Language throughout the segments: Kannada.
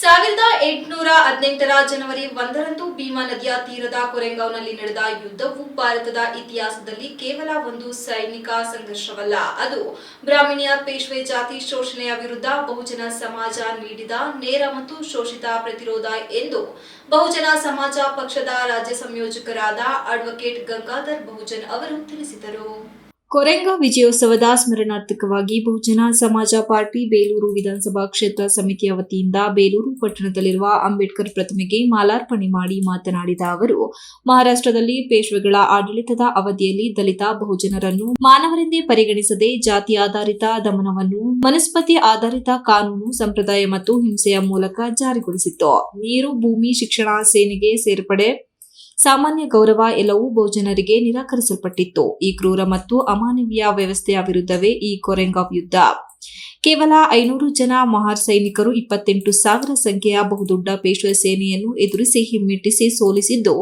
ಸಾವಿರದ ಎಂಟುನೂರ ಹದಿನೆಂಟರ ಜನವರಿ ಒಂದರಂದು ಭೀಮಾ ನದಿಯ ತೀರದ ಕೊರೆಂಗಾವ್ನಲ್ಲಿ ನಡೆದ ಯುದ್ಧವು ಭಾರತದ ಇತಿಹಾಸದಲ್ಲಿ ಕೇವಲ ಒಂದು ಸೈನಿಕ ಸಂಘರ್ಷವಲ್ಲ. ಅದು ಬ್ರಾಹ್ಮಣಿಯ ಪೇಶ್ವೆ ಜಾತಿ ಶೋಷಣೆಯ ವಿರುದ್ಧ ಬಹುಜನ ಸಮಾಜ ನೀಡಿದ ನೇರ ಮತ್ತು ಶೋಷಿತ ಪ್ರತಿರೋಧ ಎಂದು ಬಹುಜನ ಸಮಾಜ ಪಕ್ಷದ ರಾಜ್ಯ ಸಂಯೋಜಕರಾದ ಅಡ್ವೊಕೇಟ್ ಗಂಗಾಧರ್ ಬಹುಜನ್ ಅವರು ತಿಳಿಸಿದರು. ಕೊರೆಂಗ ವಿಜಯೋತ್ಸವದ ಸ್ಮರಣಾರ್ಥಕವಾಗಿ ಬಹುಜನ ಸಮಾಜ ಪಾರ್ಟಿ ಬೇಲೂರು ವಿಧಾನಸಭಾ ಕ್ಷೇತ್ರ ಸಮಿತಿಯ ವತಿಯಿಂದ ಬೇಲೂರು ಪಟ್ಟಣದಲ್ಲಿರುವ ಅಂಬೇಡ್ಕರ್ ಪ್ರತಿಮೆಗೆ ಮಾಲಾರ್ಪಣೆ ಮಾಡಿ ಮಾತನಾಡಿದ ಅವರು, ಮಹಾರಾಷ್ಟ್ರದಲ್ಲಿ ಪೇಶ್ವೆಗಳ ಆಡಳಿತದ ಅವಧಿಯಲ್ಲಿ ದಲಿತ ಬಹುಜನರನ್ನು ಮಾನವರೆಂದೇ ಪರಿಗಣಿಸದೆ ಜಾತಿ ಆಧಾರಿತ ದಮನವನ್ನು ಮನಸ್ಪತಿ ಆಧಾರಿತ ಕಾನೂನು ಸಂಪ್ರದಾಯ ಮತ್ತು ಹಿಂಸೆಯ ಮೂಲಕ ಜಾರಿಗೊಳಿಸಿತ್ತು. ನೀರು, ಭೂಮಿ, ಶಿಕ್ಷಣ, ಸೇನೆಗೆ ಸೇರ್ಪಡೆ ಸಾಮಾನ್ಯ ಗೌರವ ಎಲ್ಲವೂ ಬಹುಜನರಿಗೆ ನಿರಾಕರಿಸಲ್ಪಟ್ಟಿತ್ತು. ಈ ಕ್ರೂರ ಮತ್ತು ಅಮಾನವೀಯ ವ್ಯವಸ್ಥೆಯ ವಿರುದ್ಧವೇ ಈ ಕೊರೆಂಗಾವ್ ಯುದ್ಧ. ಕೇವಲ ಐನೂರು ಜನ ಮಹಾರ್ ಸೈನಿಕರು ಇಪ್ಪತ್ತೆಂಟು ಸಾವಿರ ಸಂಖ್ಯೆಯ ಬಹುದೊಡ್ಡ ಪೇಶ್ವ ಸೇನೆಯನ್ನು ಎದುರಿಸಿ ಹಿಮ್ಮೆಟ್ಟಿಸಿ ಸೋಲಿಸಿದ್ದು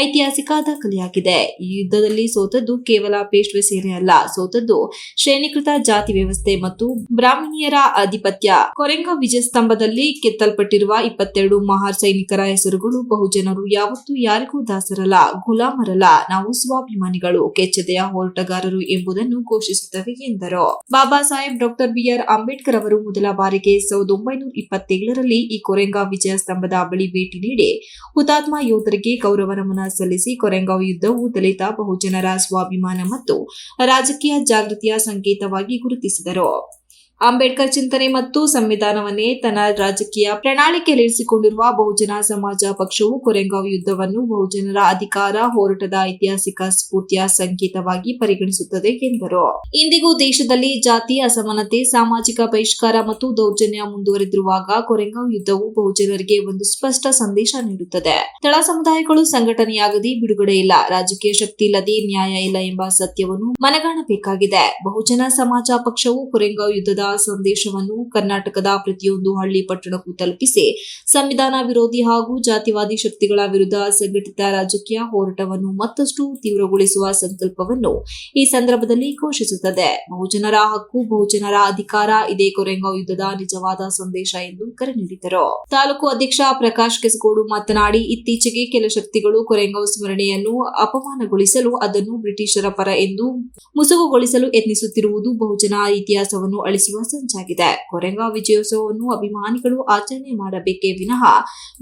ಐತಿಹಾಸಿಕ ದಾಖಲೆಯಾಗಿದೆ ಈ ಯುದ್ಧದಲ್ಲಿ ಸೋತದ್ದು ಕೇವಲ ಪೇಶ್ವೆ ಸೇನೆ ಅಲ್ಲ, ಸೋತದ್ದು ಶ್ರೇಣೀಕೃತ ಜಾತಿ ವ್ಯವಸ್ಥೆ ಮತ್ತು ಬ್ರಾಹ್ಮಣಿಯರ ಆಧಿಪತ್ಯ. ಕೊರೆಂಗ ವಿಜಯ ಸ್ತಂಭದಲ್ಲಿ ಕೆತ್ತಲ್ಪಟ್ಟಿರುವ ಇಪ್ಪತ್ತೆರಡು ಮಹಾರ್ ಸೈನಿಕರ ಹೆಸರುಗಳು ಬಹುಜನರು ಯಾವತ್ತೂ ಯಾರಿಗೂ ದಾಸರಲ್ಲ, ಗುಲಾಮರಲ್ಲ, ನಾವು ಸ್ವಾಭಿಮಾನಿಗಳು, ಕೆಚ್ಚದೆಯ ಹೋರಾಟಗಾರರು ಎಂಬುದನ್ನು ಘೋಷಿಸುತ್ತವೆ ಎಂದರು. Baba Saheb doctor B R Ambedkar ಅವರು ಮೊದಲ ಬಾರಿಗೆ ಸಾವಿರದ ಒಂಬೈನೂರ ಇಪ್ಪತ್ತೇಳರಲ್ಲಿ ಈ ಕೊರೆಂಗಾವ್ ವಿಜಯ ಸ್ತಂಭದ ಬಳಿ ಭೇಟಿ ನೀಡಿ ಹುತಾತ್ಮ ಯೋಧರಿಗೆ ಗೌರವ ನಮನ ಸಲ್ಲಿಸಿ ಕೊರೆಂಗಾವ್ ಯುದ್ಧವು ದಲಿತ ಬಹುಜನರ ಸ್ವಾಭಿಮಾನ ಮತ್ತು ರಾಜಕೀಯ ಜಾಗೃತಿಯ ಸಂಕೇತವಾಗಿ ಗುರುತಿಸಿದರು. ಅಂಬೇಡ್ಕರ್ ಚಿಂತನೆ ಮತ್ತು ಸಂವಿಧಾನವನ್ನೇ ತನ್ನ ರಾಜಕೀಯ ಪ್ರಣಾಳಿಕೆಯಲ್ಲಿರಿಸಿಕೊಂಡಿರುವ ಬಹುಜನ ಸಮಾಜ ಪಕ್ಷವು ಕೊರೆಂಗಾವ್ ಯುದ್ಧವನ್ನು ಬಹುಜನರ ಅಧಿಕಾರ, ಹೋರಾಟದ ಐತಿಹಾಸಿಕ ಸ್ಫೂರ್ತಿಯ ಸಂಕೇತವಾಗಿ ಪರಿಗಣಿಸುತ್ತದೆ ಎಂದರು. ಇಂದಿಗೂ ದೇಶದಲ್ಲಿ ಜಾತಿ, ಅಸಮಾನತೆ, ಸಾಮಾಜಿಕ ಬಹಿಷ್ಕಾರ ಮತ್ತು ದೌರ್ಜನ್ಯ ಮುಂದುವರೆದಿರುವಾಗ ಕೊರೆಂಗಾವ್ ಯುದ್ಧವು ಬಹುಜನರಿಗೆ ಒಂದು ಸ್ಪಷ್ಟ ಸಂದೇಶ ನೀಡುತ್ತದೆ. ತಳ ಸಮುದಾಯಗಳು ಸಂಘಟನೆಯಾಗದೆ ಬಿಡುಗಡೆ ಇಲ್ಲ, ರಾಜಕೀಯ ಶಕ್ತಿ ಇಲ್ಲದೆ ನ್ಯಾಯ ಇಲ್ಲ ಎಂಬ ಸತ್ಯವನ್ನು ಮನಗಾಣಬೇಕಾಗಿದೆ. ಬಹುಜನ ಸಮಾಜ ಪಕ್ಷವು ಕೊರೆಂಗಾವ್ ಯುದ್ಧದ ಸಂದೇಶವನ್ನು ಕರ್ನಾಟಕದ ಪ್ರತಿಯೊಂದು ಹಳ್ಳಿ ಪಟ್ಟಣಕ್ಕೂ ತಲುಪಿಸಿ, ಸಂವಿಧಾನ ವಿರೋಧಿ ಹಾಗೂ ಜಾತಿವಾದಿ ಶಕ್ತಿಗಳ ವಿರುದ್ಧ ಸಂಘಟಿತ ರಾಜಕೀಯ ಹೋರಾಟವನ್ನು ಮತ್ತಷ್ಟು ತೀವ್ರಗೊಳಿಸುವ ಸಂಕಲ್ಪವನ್ನು ಈ ಸಂದರ್ಭದಲ್ಲಿ ಘೋಷಿಸುತ್ತದೆ. ಬಹುಜನರ ಹಕ್ಕು, ಬಹುಜನರ ಅಧಿಕಾರ, ಇದೇ ಕೊರೆಂಗಾವ್ ಯುದ್ಧದ ನಿಜವಾದ ಸಂದೇಶ ಎಂದು ಕರೆ ನೀಡಿದರು. ತಾಲೂಕು ಅಧ್ಯಕ್ಷ ಪ್ರಕಾಶ್ ಕೆಸಗೋಡು ಮಾತನಾಡಿ, ಇತ್ತೀಚೆಗೆ ಕೆಲ ಶಕ್ತಿಗಳು ಕೊರೆಂಗಾವ್ ಸ್ಮರಣೆಯನ್ನು ಅಪಮಾನಗೊಳಿಸಲು ಅದನ್ನು ಬ್ರಿಟಿಷರ ಪರ ಎಂದು ಮುಸುಗುಗೊಳಿಸಲು ಯತ್ನಿಸುತ್ತಿರುವುದು ಬಹುಜನ ಇತಿಹಾಸವನ್ನು ಅಳಿಸುವ ಸಂಚಾಗಿದೆ ಕೊರೆಂಗಾವ್ ವಿಜಯೋತ್ಸವವನ್ನು ಅಭಿಮಾನಿಗಳು ಆಚರಣೆ ಮಾಡಬೇಕೇ ವಿನಃ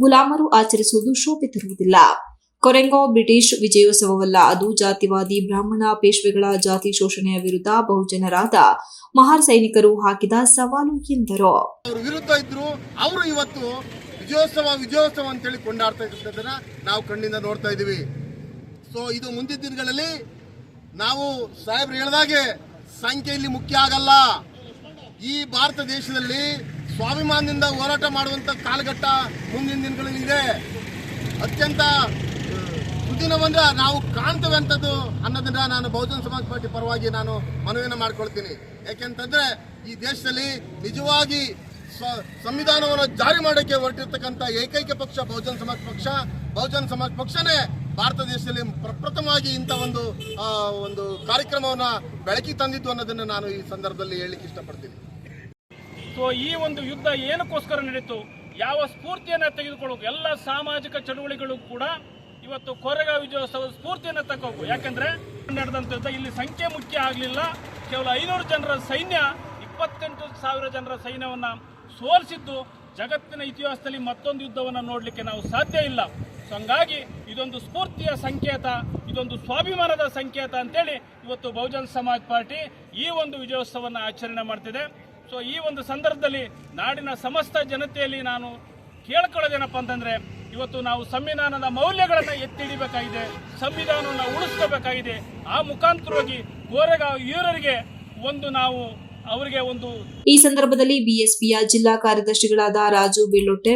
ಗುಲಾಮರು ಆಚರಿಸುವುದು ಶೋಭೆ ತರುವುದಿಲ್ಲ. ಕೊರೆಂಗಾವ್ ಬ್ರಿಟಿಷ್ ವಿಜಯೋತ್ಸವವಲ್ಲ, ಅದು ಜಾತಿವಾದಿ, ಬ್ರಾಹ್ಮಣ, ಪೇಶ್ವೆಗಳ ಜಾತಿ ಶೋಷಣೆಯ ವಿರುದ್ಧ ಬಹುಜನರಾದ ಮಹಾರ್ ಸೈನಿಕರು ಹಾಕಿದ ಸವಾಲು ಎಂದರು. ವಿರುದ್ಧ ಇದ್ರು, ಅವರು ಇವತ್ತು ವಿಜಯೋತ್ಸವ ವಿಜಯೋತ್ಸವ ಅಂತೇಳಿ ಕೊಂಡಾಡ್ತಾ ಇದ್ದದನ್ನ ನಾವು ಕಣ್ಣಿಂದ ನೋಡ್ತಾ ಇದೀವಿ. ಸೊ ಇದು ಮುಂದಿನ ದಿನಗಳಲ್ಲಿ ನಾವು ಸಾಹೇಬ್ರು ಹೇಳ್ದಾಗೆ ಸಂಖ್ಯೆಯಲ್ಲಿ ಮುಖ್ಯ ಆಗಲ್ಲ. ಈ ಭಾರತ ದೇಶದಲ್ಲಿ ಸ್ವಾಭಿಮಾನದಿಂದ ಹೋರಾಟ ಮಾಡುವಂತ ಕಾಲಘಟ್ಟ ಮುಂದಿನ ದಿನಗಳಲ್ಲಿ ಇದೆ. ಅತ್ಯಂತ ಸುದಿನವನ್ನ ನಾವು ಕಾಣ್ತೇವೆ ಅಂತದ್ದು ಅನ್ನೋದನ್ನ ನಾನು ಬಹುಜನ ಸಮಾಜ ಪಾರ್ಟಿ ಪರವಾಗಿ ನಾನು ಮನವಿಯನ್ನು ಮಾಡ್ಕೊಳ್ತೀನಿ. ಯಾಕೆಂತಂದ್ರೆ ಈ ದೇಶದಲ್ಲಿ ನಿಜವಾಗಿ ಸ್ವ- ಸಂವಿಧಾನವನ್ನು ಜಾರಿ ಮಾಡೋಕ್ಕೆ ಹೊರಟಿರ್ತಕ್ಕಂಥ ಏಕೈಕ ಪಕ್ಷ ಬಹುಜನ ಸಮಾಜ ಪಕ್ಷ. ಬಹುಜನ ಸಮಾಜ ಪಕ್ಷನೇ ಭಾರತ ದೇಶದಲ್ಲಿ ಪ್ರಪ್ರಥಮವಾಗಿ ಇಂಥ ಒಂದು ಒಂದು ಕಾರ್ಯಕ್ರಮವನ್ನ ಬೆಳಕಿಗೆ ತಂದಿದ್ದು ಅನ್ನೋದನ್ನ ನಾನು ಈ ಸಂದರ್ಭದಲ್ಲಿ ಹೇಳಲಿಕ್ಕೆ ಇಷ್ಟಪಡ್ತೀನಿ. ಸೊ ಈ ಒಂದು ಯುದ್ಧ ಏನಕ್ಕೋಸ್ಕರ ನಡೀತು, ಯಾವ ಸ್ಫೂರ್ತಿಯನ್ನು ತೆಗೆದುಕೊಳ್ಳಬೇಕು ಎಲ್ಲ ಸಾಮಾಜಿಕ ಚಳುವಳಿಗಳು ಕೂಡ ಇವತ್ತು ಕೊರೆಗಾಂವ್ ವಿಜಯೋತ್ಸವದ ಸ್ಫೂರ್ತಿಯನ್ನು ತಗೋಬೇಕು ಯಾಕಂದ್ರೆ ನಡೆದಂತ ಯುದ್ಧ ಇಲ್ಲಿ ಸಂಖ್ಯೆ ಮುಖ್ಯ ಆಗಲಿಲ್ಲ. ಕೇವಲ ಐನೂರು ಜನರ ಸೈನ್ಯ, ಇಪ್ಪತ್ತೆಂಟು ಸಾವಿರ ಜನರ ಸೈನ್ಯವನ್ನ ಸೋಲಿಸಿದ್ದು, ಜಗತ್ತಿನ ಇತಿಹಾಸದಲ್ಲಿ ಮತ್ತೊಂದು ಯುದ್ಧವನ್ನು ನೋಡಲಿಕ್ಕೆ ನಾವು ಸಾಧ್ಯ ಇಲ್ಲ. ಸೊ ಹಂಗಾಗಿ ಇದೊಂದು ಸ್ಫೂರ್ತಿಯ ಸಂಕೇತ, ಇದೊಂದು ಸ್ವಾಭಿಮಾನದ ಸಂಕೇತ ಅಂತೇಳಿ ಇವತ್ತು ಬಹುಜನ್ ಸಮಾಜ್ ಪಾರ್ಟಿ ಈ ಒಂದು ವಿಜಯೋತ್ಸವವನ್ನು ಆಚರಣೆ ಮಾಡ್ತಿದೆ. ಸೊ ಈ ಒಂದು ಸಂದರ್ಭದಲ್ಲಿ ನಾಡಿನ ಸಮಸ್ತ ಜನತೆಯಲ್ಲಿ ನಾನು ಕೇಳ್ಕೊಳ್ಳೋದೇನಪ್ಪ ಅಂತಂದ್ರೆ, ಇವತ್ತು ನಾವು ಸಂವಿಧಾನದ ಮೌಲ್ಯಗಳನ್ನು ಎತ್ತಿ ಹಿಡಿಬೇಕಾಗಿದೆ ಸಂವಿಧಾನವನ್ನು ಉಳಿಸ್ಕೋಬೇಕಾಗಿದೆ. ಆ ಮುಖಾಂತರವಾಗಿ ಗೋರೆಗಾಂವ್ ವೀರರಿಗೆ ಒಂದು ನಾವು ಅವರಿಗೆ ಒಂದು ಈ ಸಂದರ್ಭದಲ್ಲಿ ಬಿಎಸ್ಪಿಯ ಜಿಲ್ಲಾ ಕಾರ್ಯದರ್ಶಿಗಳಾದ ರಾಜು ಬಿಲ್ಲೊಟ್ಟೆ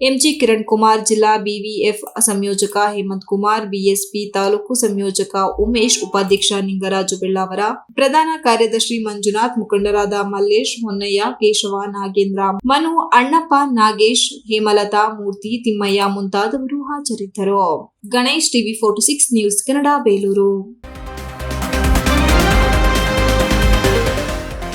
ಎಂಜಿ ಕಿರಣ್ ಕುಮಾರ್ ಜಿಲ್ಲಾ ಬಿವಿಎಫ್ ಸಂಯೋಜಕ ಹೇಮಂತ್ ಕುಮಾರ್, ಬಿಎಸ್ಪಿ ತಾಲೂಕು ಸಂಯೋಜಕ ಉಮೇಶ್, ಉಪಾಧ್ಯಕ್ಷ ನಿಂಗರಾಜು ಬೆಳ್ಳಾವರ, ಪ್ರಧಾನ ಕಾರ್ಯದರ್ಶಿ ಮಂಜುನಾಥ್, ಮುಖಂಡರಾದ ಮಲ್ಲೇಶ್ ಹೊನ್ನಯ್ಯ, ಕೇಶವ ನಾಗೇಂದ್ರ, ಮನು ಅಣ್ಣಪ್ಪ ನಾಗೇಶ್, ಹೇಮಲತಾ ಮೂರ್ತಿ, ತಿಮ್ಮಯ್ಯ ಮುಂತಾದವರು ಹಾಜರಿದ್ದರು. Ganesh TV forty six news Kannada, Belur.